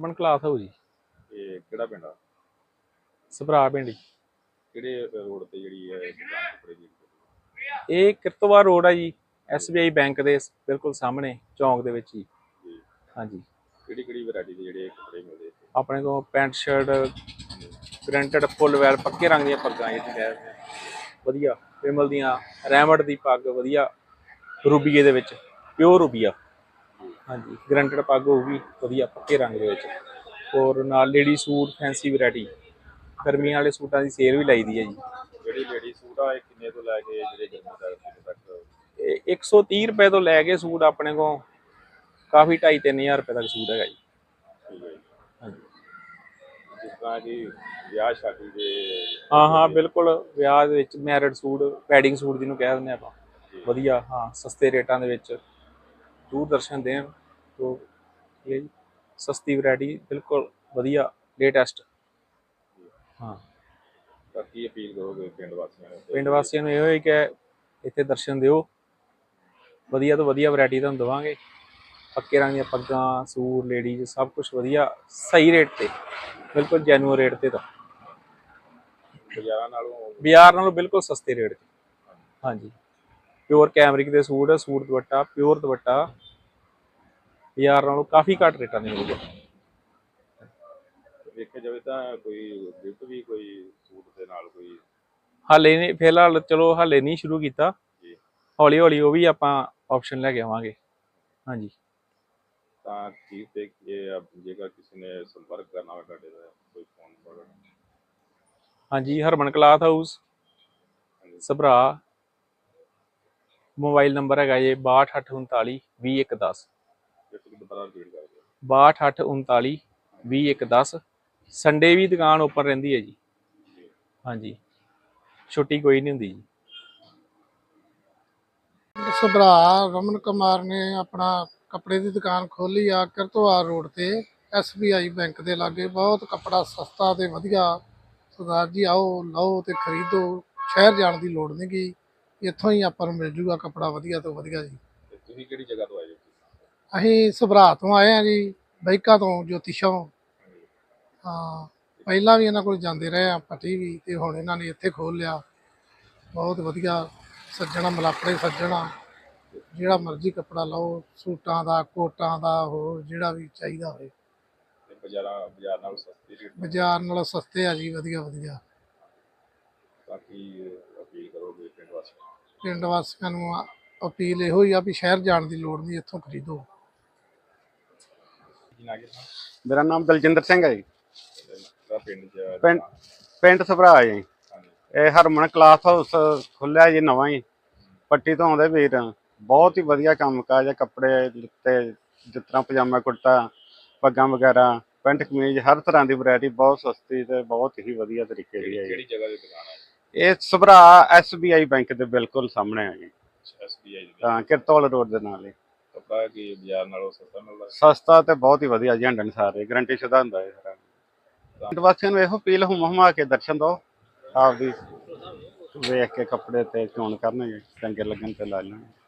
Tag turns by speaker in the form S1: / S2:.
S1: ਹਰਮਨ class ਹੋ ਜੀ
S2: ਇਹ ਕਿਹੜਾ ਪਿੰਡ ਆ?
S1: ਸਭਰਾ ਪਿੰਡੀ
S2: ਕਿਹੜੇ ਰੋਡ ਤੇ ਜਿਹੜੀ ਹੈ
S1: ਇਹ ਕਿਰਤਵਾ ਰੋਡ ਆ ਜੀ SBI ਬੈਂਕ ਦੇ ਬਿਲਕੁਲ ਸਾਹਮਣੇ ਚੌਂਕ ਦੇ ਵਿੱਚ ਹੀ।
S2: ਜੀ।
S1: ਹਾਂਜੀ।
S2: ਕਿਹੜੀ ਕਿਹੜੀ ਵੈਰਾਈਟੀ ਦੇ ਜਿਹੜੇ ਕੱਪੜੇ ਮਿਲਦੇ?
S1: ਆਪਣੇ ਕੋਲ ਪੈਂਟ ਸ਼ਰਟ ਗਰੰਟਡ ਫੁੱਲ ਵੈਲ ਪੱਕੇ ਰੰਗ ਦੀਆਂ ਪੱਗਾਂ ਇਹ ਰਹੇ ਵਧੀਆ ਵਿਮਲ ਦੀਆਂ ਰੈਮਡ ਦੀ ਪੱਗ ਵਧੀਆ। ਰੂਬੀਏ ਦੇ ਵਿੱਚ ਪਿਓਰ ਰੂਬੀਆ। ਹਾਂਜੀ ਗਰੰਟਡ ਪੱਗ ਹੋਊਗੀ ਵਧੀਆ ਪੱਕੇ ਰੰਗ ਦੇ ਵਿੱਚ। ਔਰ ਨਾਲ ਲੇਡੀ ਸੂਟ ਫੈਂਸੀ ਵੈਰਾਈਟੀ ਗਰਮੀਆਂ ਵਾਲੇ ਸੂਟਾਂ ਦੀ ਸੇਲ ਵੀ ਲਾਈਦੀ ਹੈ ਜੀ।
S2: ਜਿਹੜੀ ਲੇਡੀ ਸੂਟ ਆ ਇਹ ਕਿੰਨੇ ਤੋਂ ਲੈ ਕੇ ਜਿਹੜੇ ਗਰਮੀ ਦਾ ਤੱਕ?
S1: ਇਹ 130 ਰੁਪਏ ਤੋਂ ਲੈ ਕੇ ਸੂਟ ਆਪਣੇ ਕੋਲ ਕਾਫੀ 2.5 3000 ਰੁਪਏ ਤੱਕ ਸੂਟ ਹੈਗਾ ਜੀ।
S2: ਜੀ। ਜਿਸ ਤਰ੍ਹਾਂ ਕਿ ਵਿਆਹ ਸ਼ਾਦੀ ਦੇ
S1: ਹਾਂ ਹਾਂ ਬਿਲਕੁਲ ਵਿਆਹ ਦੇ ਵਿੱਚ ਮੈਰਿਡ ਸੂਟ ਵੈਡਿੰਗ ਸੂਟ ਜਿਹਨੂੰ ਕਹਿ ਦਿੰਦੇ ਆਪਾਂ। ਵਧੀਆ ਹਾਂ ਸਸਤੇ ਰੇਟਾਂ ਦੇ ਵਿੱਚ ਦੂਰ ਦਰਸ਼ਨ ਦੇਣ। ਤੋਂ ਹੈ ਜੀ ਸਸਤੀ ਵੈਰਾਈਟੀ ਬਿਲਕੁਲ ਵਧੀਆ ਲੇਟੈਸਟ ਹਾਂ।
S2: ਤਾਂ ਕੀ ਅਪੀਲ ਕਰੋਗੇ ਪਿੰਡ ਵਾਸੀਆਂ ਨੂੰ?
S1: ਪਿੰਡ ਵਾਸੀਆਂ ਨੂੰ ਇਹੋ ਹੀ ਕਿ ਇੱਥੇ ਦਰਸ਼ਨ ਦਿਓ। ਵਧੀਆ ਤੋਂ ਵਧੀਆ ਵੈਰਾਈਟੀ ਤੁਹਾਨੂੰ ਦਵਾਂਗੇ। ਪੱਕੇ ਰੰਗ ਦੀਆਂ ਪੱਗਾਂ ਸੂਟ ਲੇਡੀਜ਼ ਸਭ ਕੁਝ ਵਧੀਆ ਸਹੀ ਰੇਟ ਤੇ। ਬਿਲਕੁਲ ਜੈਨੂਅਲ ਰੇਟ ਤੇ ਤਾਂ।
S2: ਬਾਜ਼ਾਰਾਂ ਨਾਲੋਂ
S1: ਬਾਜ਼ਾਰ ਨਾਲੋਂ ਬਿਲਕੁਲ ਸਸਤੇ ਰੇਟ 'ਚ ਹਾਂਜੀ। ਪਿਓਰ ਕੈਮਰਿਕ ਦੇ ਸੂਟ ਸੂਟ ਦੁਪੱਟਾ ਪਿਓਰ ਦੁਪੱਟਾ। ਬਾਜ਼ਾਰ ਨਾਲੋਂ ਕਾਫੀ ਘੱਟ ਰੇਟਾਂ ਦੇ ਮਿਲੂਗਾ
S2: ਵੇਖਿਆ ਜਾਵੇ ਤਾਂ ਕੋਈ ਗਿਫਟ ਵੀ ਕੋਈ ਸੂਟ ਦੇ ਨਾਲ ਕੋਈ
S1: ਹਾਲੇ ਨਹੀਂ ਫਿਲਹਾਲ ਚਲੋ ਹਾਲੇ ਨਹੀਂ ਸ਼ੁਰੂ ਕੀਤਾ।
S2: ਜੀ।
S1: ਹੌਲੀ ਹੌਲੀ ਉਹ ਵੀ ਆਪਾਂ ਆਪਸ਼ਨ ਲੈ ਕੇ ਆਵਾਂਗੇ। ਹਾਂਜੀ।
S2: ਤਾਂ ਕੀ ਤੇ ਜੇਕਰ ਕਿਸੇ ਨੇ ਸੰਪਰਕ ਕਰਨਾ ਹੋਵੇ ਤੁਹਾਡੇ ਦਾ ਕੋਈ ਫੋਨ ਨੰਬਰ
S1: ਹਾਂਜੀ Harman cloth house. Sabhra. Mobile number ਹੈਗਾ ਜੀ 6239 2110
S2: ਜੇ ਤੁਸੀਂ ਦੁਬਾਰਾ ਰਿਪੀਟ ਕਰ ਦਿਓ
S1: 6239 2110 ਸੰਡੇ ਵੀ ਦੁਕਾਨ ਓਪਨ ਰਹਿੰਦੀ ਹੈ ਜੀ। ਹਾਂਜੀ। ਛੁੱਟੀ ਕੋਈ ਨਹੀਂ ਹੁੰਦੀ ਜੀ।
S3: ਸੁਭਰਾ ਰਮਨ ਕੁਮਾਰ ਨੇ ਆਪਣਾ ਕੱਪੜੇ ਦੀ ਦੁਕਾਨ ਖੋਲੀ ਆ ਕਰਤਵਾਰ ਰੋਡ ਤੇ SBI ਬੈਂਕ ਦੇ ਲਾਗੇ। ਬਹੁਤ ਕੱਪੜਾ ਸਸਤਾ ਤੇ ਵਧੀਆ। ਸਰਦਾਰ ਜੀ ਆਓ ਲਓ ਤੇ ਖਰੀਦੋ। ਸ਼ਹਿਰ ਜਾਣ ਦੀ ਲੋੜ ਨਹੀਂ ਗੀ। ਇੱਥੋਂ ਹੀ ਆਪਾਂ ਨੂੰ ਮਿਲ ਜੂਗਾ ਕੱਪੜਾ ਵਧੀਆ ਤੋਂ ਵਧੀਆ ਜੀ।
S2: ਤੁਸੀਂ ਕਿਹੜੀ ਜਗ੍ਹਾ ਤੋਂ ਆਏ ਹੋ?
S3: ਅਸੀਂ ਸੁਭਰਾ ਤੋਂ ਆਏ ਆ ਜੀ ਬਾਈਕਾ ਤੋਂ ਜੋਤੀਸ਼ੋਂ ਹਾਂ ਪਹਿਲਾਂ ਵੀ ਇਹਨਾਂ ਕੋਲ ਜਾਂਦੇ ਰਹੇ ਆ ਪੱਟੀ ਵੀ ਤੇ ਹੁਣ ਇਹਨਾਂ ਨੇ ਇੱਥੇ ਖੋਲ ਲਿਆ। ਬਹੁਤ ਵਧੀਆ ਸੱਜਣਾ ਮਲਾਪੜੇ ਸੱਜਣਾ ਜਿਹੜਾ ਮਰਜ਼ੀ ਕੱਪੜਾ ਲਓ ਸੂਟਾਂ ਦਾ ਕੋਟਾਂ ਦਾ ਹੋਰ ਜਿਹੜਾ ਵੀ ਚਾਹੀਦਾ ਹੋਵੇ।
S2: ਬਾਜ਼ਾਰਾਂ ਬਾਜ਼ਾਰ ਨਾਲੋਂ ਸਸਤੀ ਰੇਟ
S3: ਬਾਜ਼ਾਰ ਨਾਲੋਂ ਸਸਤੇ ਆ ਜੀ ਵਧੀਆ ਵਧੀਆ।
S2: ਅਪੀਲ ਕਰੋਗੇ ਪਿੰਡ ਵਾਸੀਆਂ ਨੂੰ?
S3: ਪਿੰਡ ਵਾਸੀਆਂ ਨੂੰ ਅਪੀਲ ਇਹੋ ਹੀ ਆ ਵੀ ਸ਼ਹਿਰ ਜਾਣ ਦੀ ਲੋੜ ਨਹੀਂ ਇੱਥੋਂ ਖਰੀਦੋ।
S2: ਕੀ ਨਾ ਕਿਹਾ
S4: ਮੇਰਾ ਨਾਮ ਦਲਜਿੰਦਰ ਸਿੰਘ ਹੈ ਜੀ।
S2: ਪਿੰਡ ਚ
S4: ਪਿੰਡ ਪਿੰਡ ਸਭਰਾ ਜੀ।
S2: ਹਾਂਜੀ।
S4: ਇਹ ਹਰਮਨ ਕਲਾਸ ਹਾਊਸ ਖੁੱਲਿਆ ਜੀ ਨਵਾਂ ਹੀ। ਪੱਟੀ ਤੋਂ ਆਉਂਦੇ ਵੀਰ। ਬਹੁਤ ਹੀ ਵਧੀਆ ਕੰਮ ਕਾਜ ਹੈ। ਕੱਪੜੇ ਤੇ ਜਿਸ ਤਰ੍ਹਾਂ ਪਜਾਮਾ ਕੁੜਤਾ ਪੱਗਾਂ ਵਗੈਰਾ ਪੈਂਟ ਕਮੀਜ਼ ਹਰ ਤਰ੍ਹਾਂ ਦੀ ਵੈਰਾਈਟੀ ਬਹੁਤ ਸਸਤੀ ਤੇ ਬਹੁਤ ਹੀ ਵਧੀਆ ਤਰੀਕੇ ਦੀ ਹੈ
S2: ਕਿਹੜੀ
S4: ਜੀ।
S2: ਜਗ੍ਹਾ ਦੀ ਦੁਕਾਨ ਹੈ?
S4: ਇਹ ਸਭਰਾ SBI ਬੈਂਕ ਦੇ ਬਿਲਕੁਲ ਸਾਹਮਣੇ ਹੈ ਜੀ।
S2: ਐਸਬੀਆਈ ਦੀ
S4: ਤਾਂ ਕਿਰਤੋਲ ਰੋਡ ਦੇ ਨਾਲ ਹੀ।
S2: ਕੱਪੜਾ ਕੀ ਬਾਜ਼ਾਰ ਨਾਲੋਂ ਸਸਤਾ ਮਿਲਦਾ ਹੈ?
S4: ਸਸਤਾ ਤੇ ਬਹੁਤ ਹੀ ਵਧੀਆ ਜੀ ਹੰਡਨ ਸਾਰੇ ਗਰੰਟੀ ਸ਼ੁਦਾ ਹੁੰਦਾ ਹੈ ਸਾਰਾ ਪਿੰਡ ਵਾਸੀਆਂ ਨੂੰ ਇਹੋ ਅਪੀਲ, ਹੁਮ ਹੁਮਾ ਕੇ ਦਰਸ਼ਨ ਦਿਓ, ਆਪਦੀ ਵੇਖ ਕੇ ਕੱਪੜੇ ਤੇ ਚੋਣ ਕਰਨਗੇ, ਚੰਗੇ ਲੱਗਣ ਤੇ ਲਾ ਲੈਣਗੇ